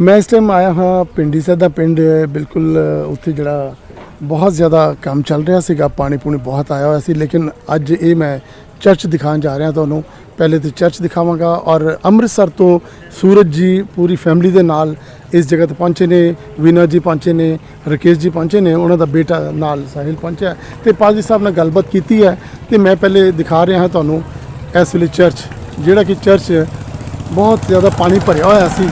ਮੈਂ ਇਸ ਟਾਈਮ ਆਇਆ ਹਾਂ ਪਿੰਡੀ ਸਾਹਿਬ ਦਾ ਪਿੰਡ, ਬਿਲਕੁਲ ਉੱਥੇ ਜਿਹੜਾ ਬਹੁਤ ਜ਼ਿਆਦਾ ਕੰਮ ਚੱਲ ਰਿਹਾ ਸੀਗਾ, ਪਾਣੀ ਪੂਣੀ ਬਹੁਤ ਆਇਆ ਹੋਇਆ ਸੀ, ਲੇਕਿਨ ਅੱਜ ਇਹ ਮੈਂ ਚਰਚ ਦਿਖਾਉਣ ਜਾ ਰਿਹਾ ਤੁਹਾਨੂੰ। ਪਹਿਲੇ ਤੇ ਚਰਚ ਦਿਖਾਵਾਂਗਾ ਔਰ ਅੰਮ੍ਰਿਤਸਰ ਤੋਂ ਸੂਰਜ ਜੀ ਪੂਰੀ ਫੈਮਿਲੀ ਦੇ ਨਾਲ ਇਸ ਜਗ੍ਹਾ ਤੇ ਪਹੁੰਚੇ ਨੇ, ਵੀਨਾ ਜੀ ਪਹੁੰਚੇ ਨੇ, ਰਕੇਸ਼ ਜੀ ਪਹੁੰਚੇ ਨੇ, ਉਹਨਾਂ ਦਾ ਬੇਟਾ ਨਾਲ ਸਾਹਿਲ ਪਹੁੰਚਿਆ ਤੇ ਪਾਜੀ ਸਾਹਿਬ ਨਾਲ ਗੱਲਬਾਤ ਕੀਤੀ ਹੈ ਤੇ ਮੈਂ ਪਹਿਲੇ ਦਿਖਾ ਰਿਹਾ ਹਾਂ ਤੁਹਾਨੂੰ ਇਸ ਵੇਲੇ ਚਰਚ, ਜਿਹੜਾ ਕਿ ਚਰਚ ਬਹੁਤ ਜ਼ਿਆਦਾ ਪਾਣੀ ਭਰਿਆ ਹੋਇਆ ਸੀ।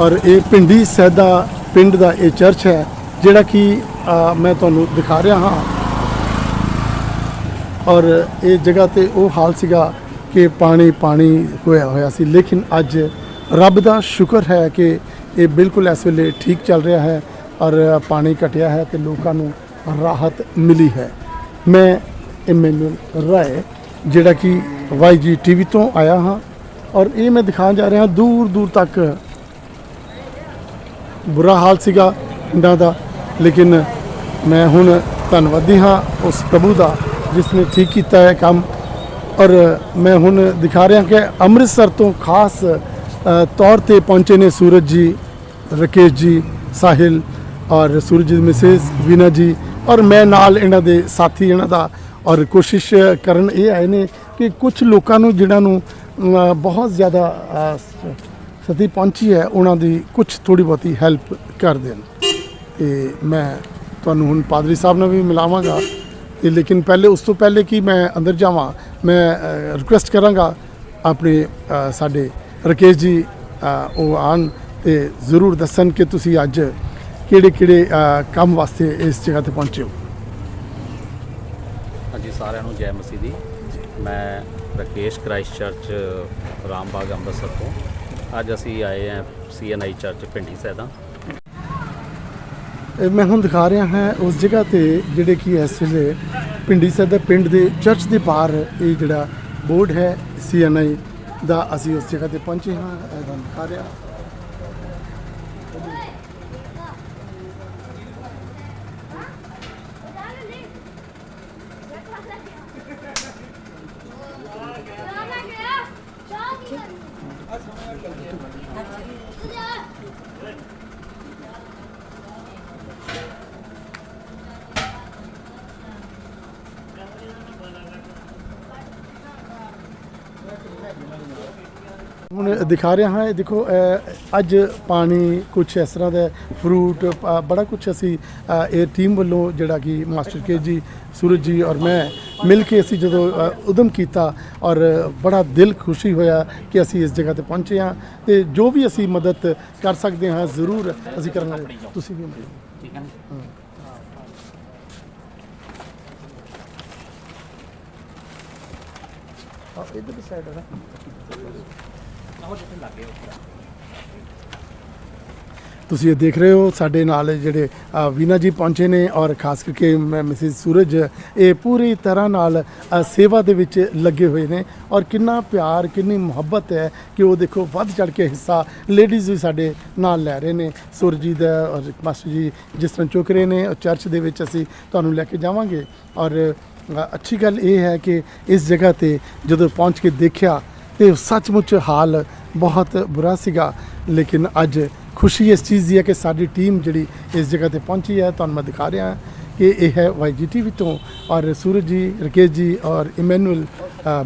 ਔਰ ਇਹ ਪਿੰਡੀ ਸੈਦਾ ਪਿੰਡ ਦਾ ਇਹ ਚਰਚ ਹੈ, ਜਿਹੜਾ ਕਿ ਮੈਂ ਤੁਹਾਨੂੰ ਦਿਖਾ ਰਿਹਾ ਹਾਂ। ਔਰ ਇਹ ਜਗ੍ਹਾ ਤੇ ਉਹ ਹਾਲ ਸੀਗਾ ਕਿ ਪਾਣੀ ਪਾਣੀ ਹੋਇਆ ਹੋਇਆ ਸੀ, ਲੇਕਿਨ ਅੱਜ ਰੱਬ ਦਾ ਸ਼ੁਕਰ ਹੈ ਕਿ ਇਹ ਬਿਲਕੁਲ ਇਸ ਵੇਲੇ ਠੀਕ ਚੱਲ ਰਿਹਾ ਹੈ ਔਰ ਪਾਣੀ ਘਟਿਆ ਹੈ ਤੇ ਲੋਕਾਂ ਨੂੰ ਰਾਹਤ ਮਿਲੀ ਹੈ। ਮੈਂ ਇਮੈਨੂਅਲ ਰਾਏ, ਜਿਹੜਾ ਕਿ ਵਾਈਜੀ ਟੀਵੀ ਤੋਂ ਆਇਆ ਹਾਂ ਔਰ ਇਹ ਮੈਂ ਦਿਖਾਉਣ ਜਾ ਰਿਹਾ ਦੂਰ ਦੂਰ ਤੱਕ ਬੁਰਾ ਹਾਲ ਸੀਗਾ ਪਿੰਡਾਂ ਦਾ, ਲੇਕਿਨ ਮੈਂ ਹੁਣ ਧੰਨਵਾਦੀ ਹਾਂ ਉਸ ਪ੍ਰਭੂ ਦਾ, ਜਿਸ ਨੇ ਠੀਕ ਕੀਤਾ ਹੈ ਕੰਮ। ਔਰ ਮੈਂ ਹੁਣ ਦਿਖਾ ਰਿਹਾ ਕਿ ਅੰਮ੍ਰਿਤਸਰ ਤੋਂ ਖਾਸ ਤੌਰ ਤੇ ਪਹੁੰਚੇ ਨੇ ਸੂਰਜ ਜੀ, ਰਕੇਸ਼ ਜੀ, ਸਾਹਿਲ ਔਰ ਸੂਰਜ ਦੀ ਮਿਸਿਸ ਵੀਨਾ ਜੀ। ਔਰ ਮੈਂ ਨਾਲ ਇਹਨਾਂ ਦੇ ਸਾਥੀ ਇਹਨਾਂ ਦਾ, ਔਰ ਕੋਸ਼ਿਸ਼ ਕਰਨ ਇਹ ਆਏ ਨੇ ਕਿ ਕੁਝ ਲੋਕਾਂ ਨੂੰ, ਜਿਨ੍ਹਾਂ ਨੂੰ ਬਹੁਤ ਜ਼ਿਆਦਾ ਸਤੀ ਪਹੁੰਚੀ ਹੈ, ਉਹਨਾਂ ਦੀ ਕੁਝ ਥੋੜੀ ਬਹੁਤੀ ਹੈਲਪ ਕਰ ਦੇਣ ਤੇ ਮੈਂ ਤੁਹਾਨੂੰ ਹੁਣ ਪਾਦਰੀ ਸਾਹਿਬ ਨਾਲ ਵੀ ਮਿਲਾਵਾਂਗਾ। ਤੇ ਲੇਕਿਨ ਪਹਿਲੇ, ਉਸ ਤੋਂ ਪਹਿਲੇ ਕਿ ਮੈਂ ਅੰਦਰ ਜਾਵਾਂ, ਮੈਂ ਰਿਕੁਐਸਟ ਕਰਾਂਗਾ ਆਪਣੇ ਸਾਡੇ ਰਕੇਸ਼ ਜੀ ਉਹ ਆਣ ਤੇ ਜ਼ਰੂਰ ਦੱਸਣ ਕਿ ਤੁਸੀਂ ਅੱਜ ਕਿਹੜੇ ਕਿਹੜੇ ਕੰਮ ਵਾਸਤੇ ਇਸ ਜਗ੍ਹਾ ਤੇ ਪਹੁੰਚੇ ਹੋ। ਹਾਂਜੀ, ਸਾਰਿਆਂ ਨੂੰ ਜੈ ਮਸੀਹ ਦੀ। ਮੈਂ ਰਕੇਸ਼ ਕ੍ਰਾਈਸਟ ਚਰਚ, ਰਾਮਬਾਗ ਅੰਮ੍ਰਿਤਸਰ ਤੋਂ। ਅੱਜ ਅਸੀਂ ਆਏ ਹਾਂ ਸੀਐਨਆਈ ਚਰਚ ਪਿੰਡੀ ਸੈਦਾ ਮੈਂ ਹੁਣ ਦਿਖਾ ਰਿਹਾ ਹਾਂ ਉਸ ਜਗ੍ਹਾ ਤੇ ਜਿਹੜੇ ਕਿ ਇਸ ਵੇਲੇ ਪਿੰਡੀ ਸਾਹਿਬ ਦੇ ਪਿੰਡ ਦੇ ਚਰਚ ਦੇ ਬਾਹਰ ਇਹ ਜਿਹੜਾ ਬੋਰਡ ਹੈ ਸੀਐਨਆਈ ਦਾ, ਅਸੀਂ ਉਸ ਜਗ੍ਹਾ ਤੇ ਪਹੁੰਚੇ ਹਾਂ। ਤੁਹਾਨੂੰ ਦਿਖਾ ਰਿਹਾ। ਹੁਣ ਦਿਖਾ ਰਿਹਾ ਹਾਂ ਇਹ ਦੇਖੋ ਅੱਜ ਪਾਣੀ ਕੁਝ ਇਸ ਤਰ੍ਹਾਂ ਦਾ ਫਰੂਟ ਬੜਾ ਕੁਝ ਅਸੀਂ ਇਹ ਟੀਮ ਵੱਲੋਂ ਜਿਹੜਾ ਕਿ ਮਾਸਟਰ ਕੇ ਜੀ ਸੂਰਜ ਜੀ ਔਰ ਮੈਂ ਮਿਲ ਕੇ ਅਸੀਂ ਜਦੋਂ ਉਦਮ ਕੀਤਾ ਔਰ ਬੜਾ ਦਿਲ ਖੁਸ਼ੀ ਹੋਇਆ ਕਿ ਅਸੀਂ ਇਸ ਜਗ੍ਹਾ ਤੇ ਪਹੁੰਚੇ ਹਾਂ ਤੇ ਜੋ ਵੀ ਅਸੀਂ ਮਦਦ ਕਰ ਸਕਦੇ ਹਾਂ ਜ਼ਰੂਰ ਅਸੀਂ ਕਰਾਂਗੇ। ਤੁਸੀਂ ਵੀ ਠੀਕ ਹੈ। ਆ ਇਧਰ ਦੀ ਸਾਈਡ ਹੈ ਤੁਸੀਂ ਇਹ ਦੇਖ ਰਹੇ ਹੋ ਸਾਡੇ ਨਾਲ ਜਿਹੜੇ ਅ, ਵੀਨਾ ਜੀ ਪਹੁੰਚੇ ਨੇ ਔਰ ਖਾਸ ਕਰਕੇ ਮ- ਮਿਸਿਸ ਸੂਰਜ ਇਹ ਪੂਰੀ ਤਰ੍ਹਾਂ ਨਾਲ ਸੇਵਾ ਦੇ ਵਿੱਚ ਲੱਗੇ ਹੋਏ ਨੇ ਔਰ ਕਿੰਨਾ ਪਿਆਰ ਕਿੰਨੀ ਮੁਹੱਬਤ ਹੈ ਕਿ ਉਹ ਦੇਖੋ ਵੱਧ ਚੜ ਕੇ ਹਿੱਸਾ ਲੇਡੀਜ਼ ਵੀ ਸਾਡੇ ਨਾਲ ਲੈ ਰਹੇ ਨੇ। ਸੂਰਜ ਜੀ ਦਾ ਔਰ ਮਾਸਟਰ ਜੀ ਜਿਸ ਤਰ੍ਹਾਂ ਚੁੱਕ ਰਹੇ ਨੇ ਔਰ ਚਰਚ ਦੇ ਵਿੱਚ ਅਸੀਂ ਤੁਹਾਨੂੰ ਲੈ ਕੇ ਜਾਵਾਂਗੇ ਔਰ ਅੱਛੀ ਗੱਲ ਇਹ ਹੈ ਕਿ ਇਸ ਜਗ੍ਹਾ ਤੇ ਜਦੋਂ ਪਹੁੰਚ ਕੇ ਦੇਖਿਆ ਤੇ ਸੱਚਮੁੱਚ ਹਾਲ ਬਹੁਤ ਬੁਰਾ ਸੀਗਾ। ਲੇਕਿਨ ਅੱਜ ਖੁਸ਼ੀ ਇਸ ਚੀਜ਼ ਦੀ ਹੈ ਕਿ ਸਾਡੀ ਟੀਮ ਜਿਹੜੀ ਇਸ ਜਗ੍ਹਾ ਤੇ ਪਹੁੰਚੀ ਹੈ, ਤੁਹਾਨੂੰ ਮੈਂ ਦਿਖਾ ਰਿਹਾ ਕਿ ਇਹ ਹੈ ਵਾਈਜੀਟੀਵੀ ਤੋਂ ਔਰ ਸੂਰਜ ਜੀ, ਰਕੇਸ਼ ਜੀ ਔਰ ਇਮੈਨੂਅਲ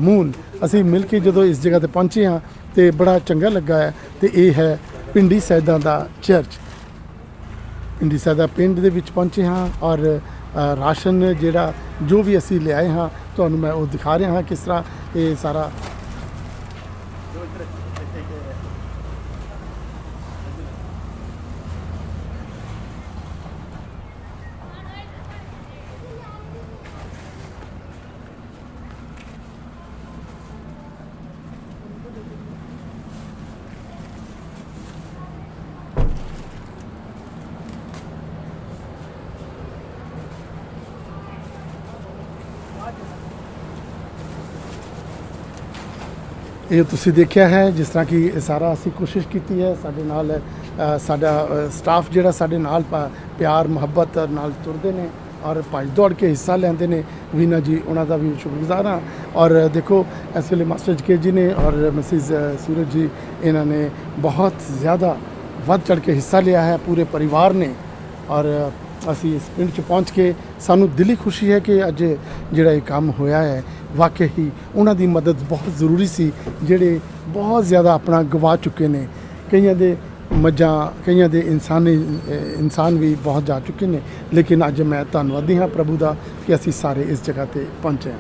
ਮੂਨ, ਅਸੀਂ ਮਿਲ ਕੇ ਜਦੋਂ ਇਸ ਜਗ੍ਹਾ ਤੇ ਪਹੁੰਚੇ ਹਾਂ ਤੇ ਬੜਾ ਚੰਗਾ ਲੱਗਾ ਹੈ ਤੇ ਇਹ ਹੈ ਪਿੰਡੀ ਸੈਦਾ ਦਾ ਚਰਚ। ਪਿੰਡੀ ਸੈਦਾ ਪਿੰਡ ਦੇ ਵਿੱਚ ਪਹੁੰਚੇ ਹਾਂ ਔਰ ਰਾਸ਼ਨ ਜਿਹੜਾ ਜੋ ਵੀ ਅਸੀਂ ਲਿਆਏ ਹਾਂ, ਤੁਹਾਨੂੰ ਮੈਂ ਉਹ ਦਿਖਾ ਰਿਹਾ ਹਾਂ ਕਿਸ ਤਰ੍ਹਾਂ ਇਹ ਸਾਰਾ ਇਹ ਤੁਸੀਂ ਦੇਖਿਆ ਹੈ, ਜਿਸ ਤਰ੍ਹਾਂ ਕਿ ਇਹ ਸਾਰਾ ਅਸੀਂ ਕੋਸ਼ਿਸ਼ ਕੀਤੀ ਹੈ, ਸਾਡੇ ਨਾਲ ਸਾਡਾ ਸਟਾਫ ਜਿਹੜਾ ਸਾਡੇ ਨਾਲ ਪਿਆਰ, ਮੁਹੱਬਤ ਨਾਲ ਤੁਰਦੇ ਨੇ ਔਰ ਭੱਜ ਦੌੜ ਕੇ ਹਿੱਸਾ ਲੈਂਦੇ ਨੇ। ਵੀਨਾ ਜੀ, ਉਹਨਾਂ ਦਾ ਵੀ ਸ਼ੁਕਰਗੁਜ਼ਾਰ ਹਾਂ। ਔਰ ਦੇਖੋ, ਇਸ ਵੇਲੇ ਮਾਸਟਰ ਜੀ ਜੀ ਨੇ ਔਰ ਮਿਸਿਸ ਸੂਰਜ ਜੀ, ਇਹਨਾਂ ਨੇ ਬਹੁਤ ਜ਼ਿਆਦਾ ਵੱਧ ਚੜ ਕੇ ਹਿੱਸਾ ਲਿਆ ਹੈ, ਪੂਰੇ ਪਰਿਵਾਰ ਨੇ। ਔਰ ਅਸੀਂ ਇਸ ਪਿੰਡ 'ਚ ਪਹੁੰਚ ਕੇ ਸਾਨੂੰ ਦਿਲੀ ਖੁਸ਼ੀ ਹੈ ਕਿ ਅੱਜ ਜਿਹੜਾ ਇਹ ਕੰਮ ਹੋਇਆ ਹੈ, ਵਾਕਈ ਹੀ ਉਹਨਾਂ ਦੀ ਮਦਦ ਬਹੁਤ ਜ਼ਰੂਰੀ ਸੀ, ਜਿਹੜੇ ਬਹੁਤ ਜ਼ਿਆਦਾ ਆਪਣਾ ਗਵਾ ਚੁੱਕੇ ਨੇ। ਕਈਆਂ ਦੇ ਮੱਝਾਂ, ਕਈਆਂ ਦੇ ਇਨਸਾਨੀ ਇਨਸਾਨ ਵੀ ਬਹੁਤ ਜਾ ਚੁੱਕੇ ਨੇ। ਲੇਕਿਨ ਅੱਜ ਮੈਂ ਧੰਨਵਾਦੀ ਹਾਂ ਪ੍ਰਭੂ ਦਾ ਕਿ ਅਸੀਂ ਸਾਰੇ ਇਸ ਜਗ੍ਹਾ ਤੇ ਪਹੁੰਚੇ ਹਾਂ।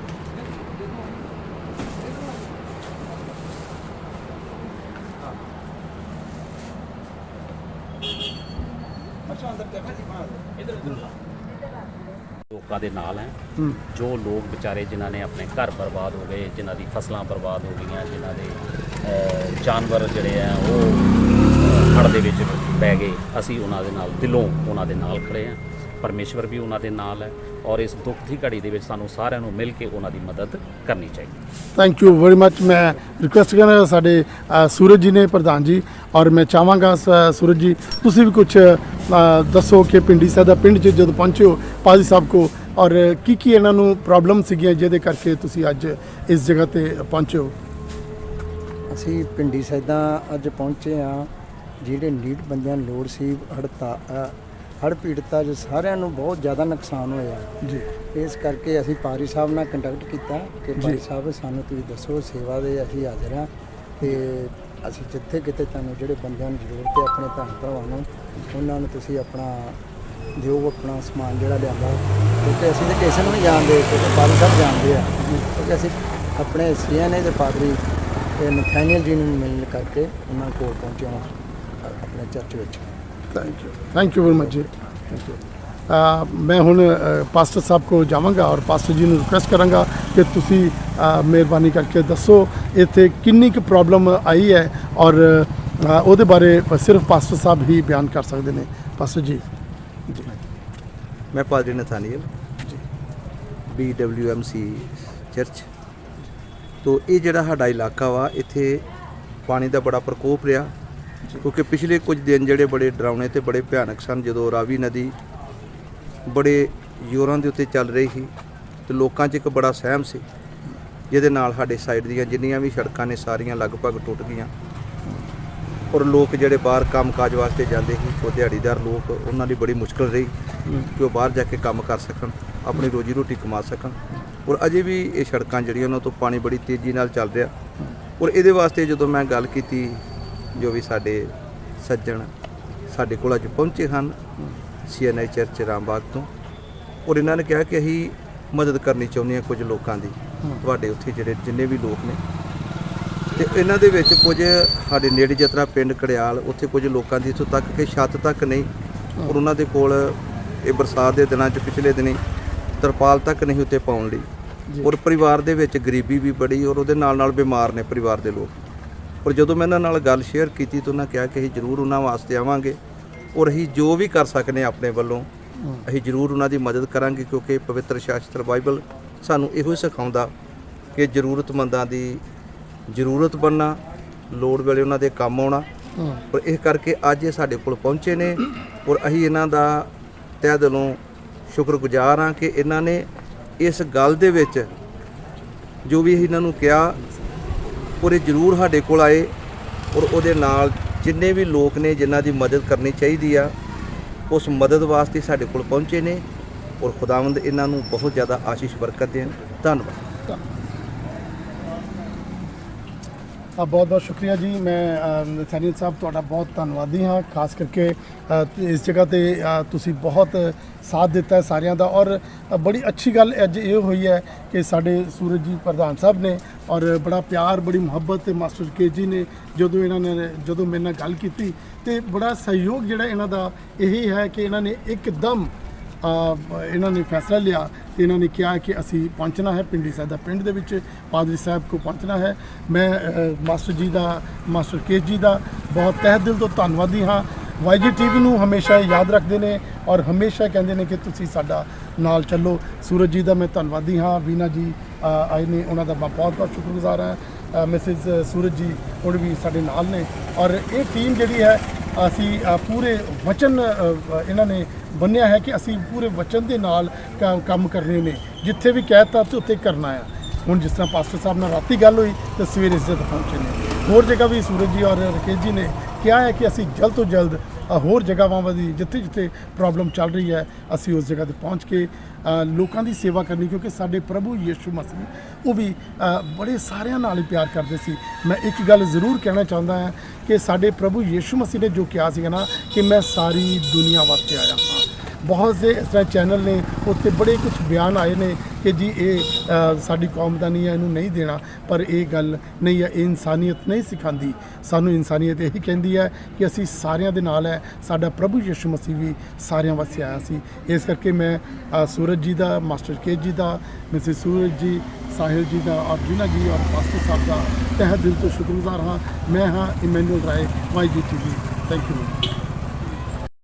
ਲੋਕਾਂ ਦੇ ਨਾਲ ਹੈ। ਜੋ ਲੋਕ ਵਿਚਾਰੇ ਜਿਨ੍ਹਾਂ ਨੇ ਆਪਣੇ ਘਰ ਬਰਬਾਦ ਹੋ ਗਏ ਜਿਨ੍ਹਾਂ ਦੀ ਫਸਲਾਂ ਬਰਬਾਦ ਹੋ ਗਈਆਂ ਜਿਨ੍ਹਾਂ ਦੇ ਜਾਨਵਰ ਜਿਹੜੇ ਆ ਉਹ ਹੜ ਦੇ ਵਿੱਚ ਪੈ ਗਏ। ਅਸੀਂ ਉਹਨਾਂ ਦੇ ਨਾਲ ਦਿਲੋਂ ਉਹਨਾਂ ਦੇ ਨਾਲ ਖੜੇ ਆ ਪਰਮੇਸ਼ਵਰ ਵੀ ਉਹਨਾਂ ਦੇ ਨਾਲ ਹੈ ਔਰ ਇਸ ਦੁੱਖ ਦੀ ਘੜੀ ਦੇ ਵਿੱਚ ਸਾਨੂੰ ਸਾਰਿਆਂ ਨੂੰ ਮਿਲ ਕੇ ਉਹਨਾਂ ਦੀ ਮਦਦ ਕਰਨੀ ਚਾਹੀਦੀ ਥੈਂਕ ਯੂ ਵੈਰੀ ਮੱਚ ਮੈਂ ਰਿਕੁਐਸਟ ਕਰਾਂਗਾ ਸਾਡੇ ਅ, ਸੂਰਜ ਜੀ ਨੇ ਪ੍ਰਧਾਨ ਜੀ ਔਰ ਮੈਂ ਚਾਹਾਂਗਾ ਸ- ਸੂਰਜ ਜੀ ਤੁਸੀਂ ਵੀ ਕੁਝ ਦੱਸੋ ਕਿ ਪਿੰਡੀ ਸਾਹਿਬ ਦਾ ਪਿੰਡ 'ਚ ਜਦੋਂ ਪਹੁੰਚੇ ਹੋ ਪਾਜੀ ਸਾਹਿਬ ਕੋ ਔਰ ਕੀ ਕੀ ਇਹਨਾਂ ਨੂੰ ਪ੍ਰੋਬਲਮ ਸੀਗੀਆਂ ਜਿਹਦੇ ਕਰਕੇ ਤੁਸੀਂ ਅੱਜ ਇਸ ਜਗ੍ਹਾ ਤੇ ਪਹੁੰਚੇ ਹੋ? ਅਸੀਂ ਪਿੰਡੀ ਸੈਦਾਂ ਅੱਜ ਪਹੁੰਚੇ ਆ ਜਿਹੜੇ ਨੀਡ ਬੰਦਿਆਂ ਨੂੰ ਲੋੜ ਸੀ ਹੜਤਾ ਹੜ ਪੀੜਤਾ ਜੋ ਸਾਰਿਆਂ ਨੂੰ ਬਹੁਤ ਜ਼ਿਆਦਾ ਨੁਕਸਾਨ ਹੋਇਆ। ਜੀ। ਇਸ ਕਰਕੇ ਅਸੀਂ ਪਾਰੀ ਸਾਹਿਬ ਨਾਲ ਕੰਟੈਕਟ ਕੀਤਾ ਕਿ। ਪਾਰੀ ਸਾਹਿਬ ਸਾਨੂੰ ਤੁਸੀਂ ਦੱਸੋ ਸੇਵਾ ਦੇ ਅਸੀਂ ਹਾਜ਼ਰ ਹਾਂ ਤੇ ਅਸੀਂ ਜਿੱਥੇ ਕਿਤੇ ਤੁਹਾਨੂੰ ਜਿਹੜੇ ਬੰਦਿਆਂ ਨੂੰ ਜ਼ਰੂਰਤ ਹੈ ਆਪਣੇ ਭੈਣ ਭਰਾਵਾਂ ਨੂੰ ਉਹਨਾਂ ਨੂੰ ਤੁਸੀਂ ਆਪਣਾ ਦਿਓ ਆਪਣਾ ਸਮਾਨ ਜਿਹੜਾ ਲਿਆਂਦਾ ਕਿਉਂਕਿ ਅਸੀਂ ਤਾਂ ਕਿਸੇ ਨੂੰ ਨਹੀਂ ਜਾਣਦੇ ਕਿਉਂਕਿ ਪਾਰੀ ਸਾਹਿਬ ਜਾਣਦੇ ਆ। ਕਿਉਂਕਿ ਅਸੀਂ ਆਪਣੇ ਸੀਐਨਏ ਦੇ ਪਾਦਰੀ ਤੇ ਨਥਾਨੀਅਲ ਜੀ ਨੂੰ ਮਿਲਣ ਕਰਕੇ ਉਹਨਾਂ ਕੋਲ ਪਹੁੰਚੇ ਹਾਂ। ਆਪਣੇ ਚਰਚ ਵਿੱਚ। Thank you thank you very much ਜੀ। ਥੈਂਕ ਯੂ ਮੈਂ ਹੁਣ ਪਾਸਟਰ ਸਾਹਿਬ ਕੋ ਜਾਵਾਂਗਾ ਔਰ ਪਾਸਟਰ ਜੀ ਨੂੰ ਰਿਕੁਐਸਟ ਕਰਾਂਗਾ ਕਿ ਤੁਸੀਂ ਮਿਹਰਬਾਨੀ ਕਰਕੇ ਦੱਸੋ ਇੱਥੇ ਕਿੰਨੀ ਕੁ ਪ੍ਰੋਬਲਮ ਆਈ ਹੈ ਔਰ ਉਹਦੇ ਬਾਰੇ ਸਿਰਫ ਪਾਸਟਰ ਸਾਹਿਬ ਹੀ ਬਿਆਨ ਕਰ ਸਕਦੇ ਨੇ। ਪਾਸਟਰ ਜੀ। ਜੀ। ਮੈਂ ਪਾਦਰੀ Nathaniel B W M C church. ਤੋਂ ਇਹ ਜਿਹੜਾ ਸਾਡਾ ਇਲਾਕਾ ਵਾ ਇੱਥੇ ਪਾਣੀ ਦਾ ਬੜਾ ਪ੍ਰਕੋਪ ਰਿਹਾ। ਕਿਉਂਕਿ ਪਿਛਲੇ ਕੁਝ ਦਿਨ ਜਿਹੜੇ ਬੜੇ ਡਰਾਉਣੇ ਤੇ ਬੜੇ ਭਿਆਨਕ ਸਨ, ਜਦੋਂ ਰਾਵੀ ਨਦੀ ਬੜੇ ਜ਼ੋਰਾਂ ਦੇ ਉੱਤੇ ਚੱਲ ਰਹੀ ਸੀ ਤੇ ਲੋਕਾਂ 'ਚ ਇੱਕ ਬੜਾ ਸਹਿਮ ਸੀ, ਜਿਹਦੇ ਨਾਲ ਸਾਡੇ ਸਾਈਡ ਦੀਆਂ ਜਿੰਨੀਆਂ ਵੀ ਸੜਕਾਂ ਨੇ ਸਾਰੀਆਂ ਲਗਭਗ ਟੁੱਟ ਗਈਆਂ। ਔਰ ਲੋਕ ਜਿਹੜੇ ਬਾਹਰ ਕੰਮਕਾਜ ਵਾਸਤੇ ਜਾਂਦੇ ਸੀ, ਉਹ ਦਿਹਾੜੀਦਾਰ ਲੋਕ, ਉਹਨਾਂ ਲਈ ਬੜੀ ਮੁਸ਼ਕਲ ਰਹੀ ਕਿ ਉਹ ਬਾਹਰ ਜਾ ਕੇ ਕੰਮ ਕਰ ਸਕਣ, ਆਪਣੀ ਰੋਜੀ ਰੋਟੀ ਕਮਾ ਸਕਣ। ਔਰ ਅਜੇ ਵੀ ਇਹ ਸੜਕਾਂ ਜਿਹੜੀਆਂ, ਉਹਨਾਂ ਤੋਂ ਪਾਣੀ ਬੜੀ ਤੇਜ਼ੀ ਨਾਲ ਚੱਲ ਰਿਹਾ। ਔਰ ਇਹਦੇ ਵਾਸਤੇ ਜਦੋਂ ਮੈਂ ਗੱਲ ਕੀਤੀ ਜੋ ਵੀ ਸਾਡੇ ਸੱਜਣ ਸਾਡੇ ਕੋਲ ਅੱਜ ਪਹੁੰਚੇ ਹਨ ਸੀਐਨਆਈ ਚਰਚ ਰਾਮਬਾਗ ਤੋਂ ਔਰ ਇਹਨਾਂ ਨੇ ਕਿਹਾ ਕਿ ਅਸੀਂ ਮਦਦ ਕਰਨੀ ਚਾਹੁੰਦੇ ਹਾਂ ਕੁਝ ਲੋਕਾਂ ਦੀ ਤੁਹਾਡੇ ਉੱਥੇ ਜਿਹੜੇ ਜਿੰਨੇ ਵੀ ਲੋਕ ਨੇ। ਤੇ ਇਹਨਾਂ ਦੇ ਵਿੱਚ ਕੁਝ ਸਾਡੇ ਨੇੜੇ ਜਤਰਾ ਪਿੰਡ ਕੜਿਆਲ ਉੱਥੇ ਕੁਝ ਲੋਕਾਂ ਦੀ ਇੱਥੋਂ ਤੱਕ ਕਿ ਛੱਤ ਤੱਕ ਨਹੀਂ ਔਰ ਉਹਨਾਂ ਦੇ ਕੋਲ ਇਹ ਬਰਸਾਤ ਦੇ ਦਿਨਾਂ 'ਚ ਪਿਛਲੇ ਦਿਨੀ ਤਰਪਾਲ ਤੱਕ ਨਹੀਂ ਉੱਤੇ ਪਾਉਣ। ਲਈ। ਔਰ ਪਰਿਵਾਰ ਦੇ ਵਿੱਚ ਗਰੀਬੀ ਵੀ ਬੜੀ ਔਰ ਉਹਦੇ ਨਾਲ ਨਾਲ ਬਿਮਾਰ ਨੇ ਪਰਿਵਾਰ ਦੇ ਲੋਕ। ਔਰ ਜਦੋਂ ਮੈਂ ਇਹਨਾਂ ਨਾਲ ਗੱਲ ਸ਼ੇਅਰ ਕੀਤੀ ਤਾਂ ਉਹਨਾਂ ਕਿਹਾ ਕਿ ਅਸੀਂ ਜ਼ਰੂਰ ਉਹਨਾਂ ਵਾਸਤੇ ਆਵਾਂਗੇ ਔਰ ਅਸੀਂ ਜੋ ਵੀ ਕਰ ਸਕਨੇ ਆਪਣੇ ਵੱਲੋਂ ਅਸੀਂ ਜ਼ਰੂਰ ਉਹਨਾਂ ਦੀ ਮਦਦ ਕਰਾਂਗੇ ਕਿਉਂਕਿ ਪਵਿੱਤਰ ਸ਼ਾਸਤਰ ਬਾਈਬਲ ਸਾਨੂੰ ਇਹੋ ਹੀ ਸਿਖਾਉਂਦਾ ਕਿ ਜ਼ਰੂਰਤਮੰਦਾਂ ਦੀ ਜ਼ਰੂਰਤ ਬਣਨਾ ਲੋੜ ਵੇਲੇ ਉਹਨਾਂ ਦੇ ਕੰਮ ਆਉਣਾ ਹਮ, ਔਰ ਇਸ ਕਰਕੇ ਅੱਜ ਇਹ ਸਾਡੇ ਕੋਲ ਪਹੁੰਚੇ ਨੇ ਔਰ ਅਸੀਂ ਇਹਨਾਂ ਦਾ ਤਹਿ ਦਿਲੋਂ ਸ਼ੁਕਰਗੁਜ਼ਾਰ ਹਾਂ ਕਿ ਇਹਨਾਂ ਨੇ ਇਸ ਗੱਲ ਦੇ ਵਿੱਚ ਜੋ ਵੀ ਅਸੀਂ ਇਹਨਾਂ ਨੂੰ ਕਿਹਾ ਔਰ ਇਹ ਜ਼ਰੂਰ ਸਾਡੇ ਕੋਲ ਆਏ ਔਰ ਉਹਦੇ ਨਾਲ ਜਿੰਨੇ ਵੀ ਲੋਕ ਨੇ ਜਿਨ੍ਹਾਂ ਦੀ ਮਦਦ ਕਰਨੀ ਚਾਹੀਦੀ ਆ, ਉਸ ਮਦਦ ਵਾਸਤੇ ਸਾਡੇ ਕੋਲ ਪਹੁੰਚੇ ਨੇ ਔਰ ਖੁਦਾਵੰਦ ਇਹਨਾਂ ਨੂੰ ਬਹੁਤ ਜ਼ਿਆਦਾ ਆਸ਼ੀਸ਼, ਬਰਕਤ ਦੇਣ। ਧੰਨਵਾਦ ਆ ਬਹੁਤ ਬਹੁਤ ਸ਼ੁਕਰੀਆ ਜੀ। ਮੈਂ ਸੈਨੀਲ ਸਾਹਿਬ, ਤੁਹਾਡਾ ਬਹੁਤ ਧੰਨਵਾਦੀ ਹਾਂ, ਖਾਸ ਕਰਕੇ ਇਸ ਜਗ੍ਹਾ ਤੇ ਤੁਸੀਂ ਬਹੁਤ ਸਾਥ ਦਿੱਤਾ ਹੈ ਸਾਰਿਆਂ ਦਾ। ਔਰ ਬੜੀ ਅੱਛੀ ਗੱਲ ਅੱਜ ਇਹ ਹੋਈ ਹੈ ਕਿ ਸਾਡੇ ਸੂਰਜ ਜੀ ਪ੍ਰਧਾਨ ਸਾਹਿਬ ਨੇ ਔਰ ਬੜਾ ਪਿਆਰ, ਬੜੀ ਮੁਹੱਬਤ ਤੇ ਮਾਸਟਰ ਕੇ ਜੀ ਨੇ ਜਦੋਂ ਇਹਨਾਂ ਨੇ, ਜਦੋਂ ਮੇਰੇ ਨਾਲ ਗੱਲ ਕੀਤੀ ਤੇ ਬੜਾ ਸਹਿਯੋਗ ਜਿਹੜਾ ਇਹਨਾਂ ਦਾ ਇਹ ਹੈ ਕਿ ਇਹਨਾਂ ਨੇ ਇੱਕਦਮ ਇਹਨਾਂ ਨੇ ਫੈਸਲਾ ਲਿਆ ਤੇ ਇਹਨਾਂ ਨੇ ਕਿਹਾ ਕਿ ਅਸੀਂ ਪਹੁੰਚਣਾ ਹੈ ਪਿੰਡੀ ਸਾਹਿਬ ਦਾ ਪਿੰਡ ਦੇ ਵਿੱਚ, ਪਾਦਰੀ ਸਾਹਿਬ ਕੋ ਪਹੁੰਚਣਾ ਹੈ। ਮੈਂ ਮਾਸਟਰ ਜੀ ਦਾ, ਮਾਸਟਰ ਕੇਸ ਜੀ ਦਾ ਬਹੁਤ ਤਹਿ ਦਿਲ ਤੋਂ ਧੰਨਵਾਦੀ ਹਾਂ। ਵਾਈਜੀ ਟੀਵੀ ਨੂੰ ਹਮੇਸ਼ਾ ਯਾਦ ਰੱਖਦੇ ਨੇ ਔਰ ਹਮੇਸ਼ਾ ਕਹਿੰਦੇ ਨੇ ਕਿ ਤੁਸੀਂ ਸਾਡਾ ਨਾਲ ਚੱਲੋ। ਸੂਰਜ ਜੀ ਦਾ ਮੈਂ ਧੰਨਵਾਦੀ ਹਾਂ। ਵੀਨਾ ਜੀ ਆਏ ਨੇ। ਉਹਨਾਂ ਦਾ ਮੈਂ ਬਹੁਤ ਬਹੁਤ ਸ਼ੁਕਰਗੁਜ਼ਾਰ ਹਾਂ। ਮਿਸਿਸ ਸੂਰਜ ਜੀ ਹੁਣ ਵੀ ਸਾਡੇ ਨਾਲ ਨੇ। ਔਰ ਇਹ ਟੀਮ ਜਿਹੜੀ ਹੈ, ਅਸੀਂ ਪੂਰੇ ਵਚਨ ਇਹਨਾਂ ਨੇ ਬੰਨਿਆ ਹੈ ਕਿ ਅਸੀਂ ਪੂਰੇ ਵਚਨ ਦੇ ਨਾਲ ਕ- ਕੰਮ ਕਰਨੇ ਨੇ। ਜਿੱਥੇ ਵੀ ਕਹਿਤਾ ਤੇ ਉੱਥੇ ਕਰਨਾ ਆ। ਹੁਣ ਜਿਸ ਤਰ੍ਹਾਂ ਪਾਸਟਰ ਸਾਹਿਬ ਨਾਲ ਰਾਤੀ ਗੱਲ ਹੋਈ ਤੇ ਸਵੇਰੇ ਇਸ ਪਹੁੰਚੇ ਨੇ। ਹੋਰ ਜਗ੍ਹਾ ਵੀ ਸੂਰਜ ਜੀ ਔਰ ਰਕੇਸ਼ ਜੀ ਨੇ ਕਿਹਾ ਹੈ ਕਿ ਅਸੀਂ ਜਲਦ ਤੋਂ ਜਲਦ ਹੋਰ ਜਗ੍ਹਾਵਾਂ ਦੀ ਜਿੱਥੇ ਜਿੱਥੇ ਪ੍ਰੋਬਲਮ ਚੱਲ ਰਹੀ ਹੈ, ਅਸੀਂ ਉਸ ਜਗ੍ਹਾ ਤੇ ਪਹੁੰਚ ਕੇ ਲੋਕਾਂ ਦੀ ਸੇਵਾ ਕਰਨੀ, ਕਿਉਂਕਿ ਸਾਡੇ ਪ੍ਰਭੂ ਯੀਸ਼ੂ ਮਸੀਹ ਉਹ ਵੀ ਬੜੇ ਸਾਰਿਆਂ ਨਾਲ ਹੀ ਪਿਆਰ ਕਰਦੇ ਸੀ। ਮੈਂ ਇੱਕ ਗੱਲ ਜ਼ਰੂਰ ਕਹਿਣਾ ਚਾਹੁੰਦਾ ਹਾਂ ਕਿ ਸਾਡੇ ਪ੍ਰਭੂ ਯੀਸ਼ੂ ਮਸੀਹ ਨੇ ਜੋ ਕਿਹਾ ਸੀਗਾ ਨਾ ਕਿ ਮੈਂ ਸਾਰੀ ਦੁਨੀਆ ਵਾਸਤੇ ਆਇਆ ਹਾਂ। ਬਹੁਤ ਸੇ ਇਸ ਤਰ੍ਹਾਂ ਚੈਨਲ ਨੇ ਉੱਤੇ ਬੜੇ ਕੁਝ ਬਿਆਨ ਆਏ ਨੇ ਕਿ ਜੀ ਇਹ ਸਾਡੀ ਕੌਮ ਦਾ ਨਹੀਂ ਹੈ, ਇਹਨੂੰ ਨਹੀਂ ਦੇਣਾ। ਪਰ ਇਹ ਗੱਲ ਨਹੀਂ ਹੈ, ਇਹ ਇਨਸਾਨੀਅਤ ਨਹੀਂ ਸਿਖਾਉਂਦੀ। ਸਾਨੂੰ ਇਨਸਾਨੀਅਤ ਇਹੀ ਕਹਿੰਦੀ ਹੈ ਕਿ ਅਸੀਂ ਸਾਰਿਆਂ ਦੇ ਨਾਲ ਹੈ। ਸਾਡਾ ਪ੍ਰਭੂ ਯਿਸੂ ਮਸੀਹ ਵੀ ਸਾਰਿਆਂ ਵਾਸਤੇ ਆਇਆ ਸੀ। ਇਸ ਕਰਕੇ ਮੈਂ ਸੂਰਜ ਜੀ ਦਾ, ਮਾਸਟਰ ਕੇ ਜੀ ਦਾ, ਮਿਸਿਸ ਸੂਰਜ ਜੀ, ਸਾਹਿਲ ਜੀ ਦਾ ਔਰ ਵੀਨਾ ਜੀ ਔਰ ਪਾਸਟਰ ਸਾਹਿਬ ਦਾ ਤਹਿ ਦਿਲ ਤੋਂ ਸ਼ੁਕਰਗੁਜ਼ਾਰ ਹਾਂ। ਮੈਂ ਹਾਂ Emmanuel Rai Y G T thank you